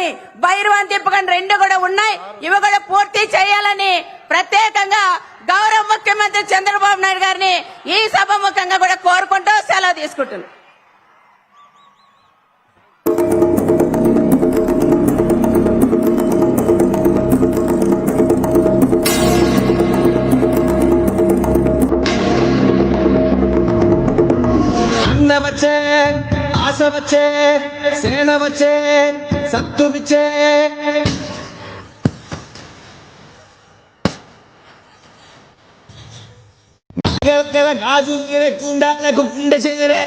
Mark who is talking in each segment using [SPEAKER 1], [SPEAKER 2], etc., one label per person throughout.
[SPEAKER 1] తిప్పని భైరవాన్ తిప్పకని రెండు కూడా ఉన్నాయి. ఇవి కూడా పూర్తి చేయాలని ప్రత్యేకంగా గౌరవ ముఖ్యమంత్రి చంద్రబాబు నాయుడు గారిని ఈ సభ ముఖంగా కూడా కోరుకుంటూ సెలవు తీసుకుంటున్నాను
[SPEAKER 2] వచ్చే ఆశ వచ్చే శ్రేణ
[SPEAKER 3] వచ్చే ਸਤੂ ਵਿਚੇ ਨਾਜ਼ੂ ਕਿਰੇ ਕੁੰਡਾ ਨੇ ਕੁੰਡੇ ਚੇਰੇ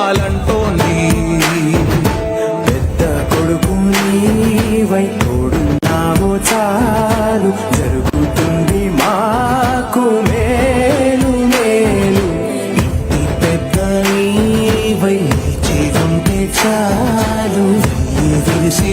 [SPEAKER 3] గెలవాలంటోంది
[SPEAKER 4] పెద్ద కొడుకు నీవై తోడున్నావో చాలు. జరుగుతుంది మాకు మేలు మేలు. ఇంటి పెద్ద నీవై జీవంటే చాలు.
[SPEAKER 3] విరిసి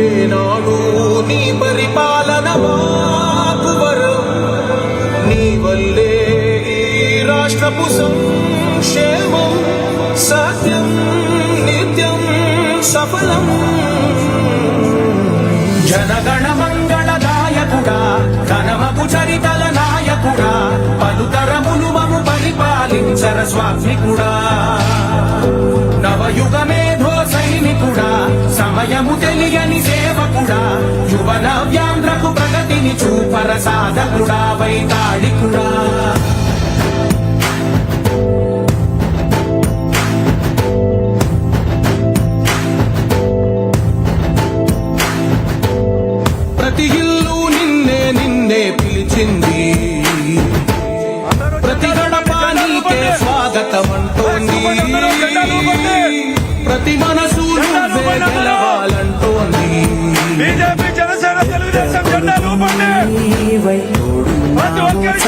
[SPEAKER 4] ఏనాడు
[SPEAKER 3] నీ పరిపాలన మాకు వరం. నీ వల్లే ఈ రాష్ట్రపు సంక్షేమం సత్యం నిత్యం సఫలం. జనగణ మంగళదాయకుడా ఘనమపు చరితల నాయకుడా పలుతరములు మము పరిపాలించర స్వాత్మికుడా. నవయుగమేధో సైనికుడా సమయము తెలియ సేవకుడా యువన వ్యాంధ్రకు ప్రగతిని చూపర సాధకుడా వైతాళికుడా? ప్రతి ఇల్లు నిన్నే నిన్నే పిలిచింది. ప్రతి గడప నీకే స్వాగతం అంటోంది ప్రతి మనసు నువ్వే గెలవాలి.
[SPEAKER 4] బీజేపీ జనసేన తెలుగుదేశం జెండా రూపండి ప్రతి ఒక్కరి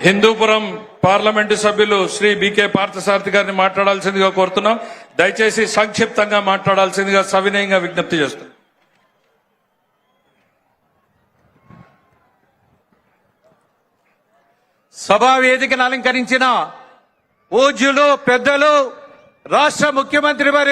[SPEAKER 5] హిందూపురం పార్లమెంటు సభ్యులు శ్రీ బికే పార్థసారథి గారిని మాట్లాడాల్సిందిగా కోరుతున్నాం. దయచేసి సంక్షిప్తంగా మాట్లాడాల్సిందిగా సవినయంగా విజ్ఞప్తి చేస్తున్నాం.
[SPEAKER 6] సభా వేదికను అలంకరించిన పూజ్యులు పెద్దలు రాష్ట్ర ముఖ్యమంత్రి వారి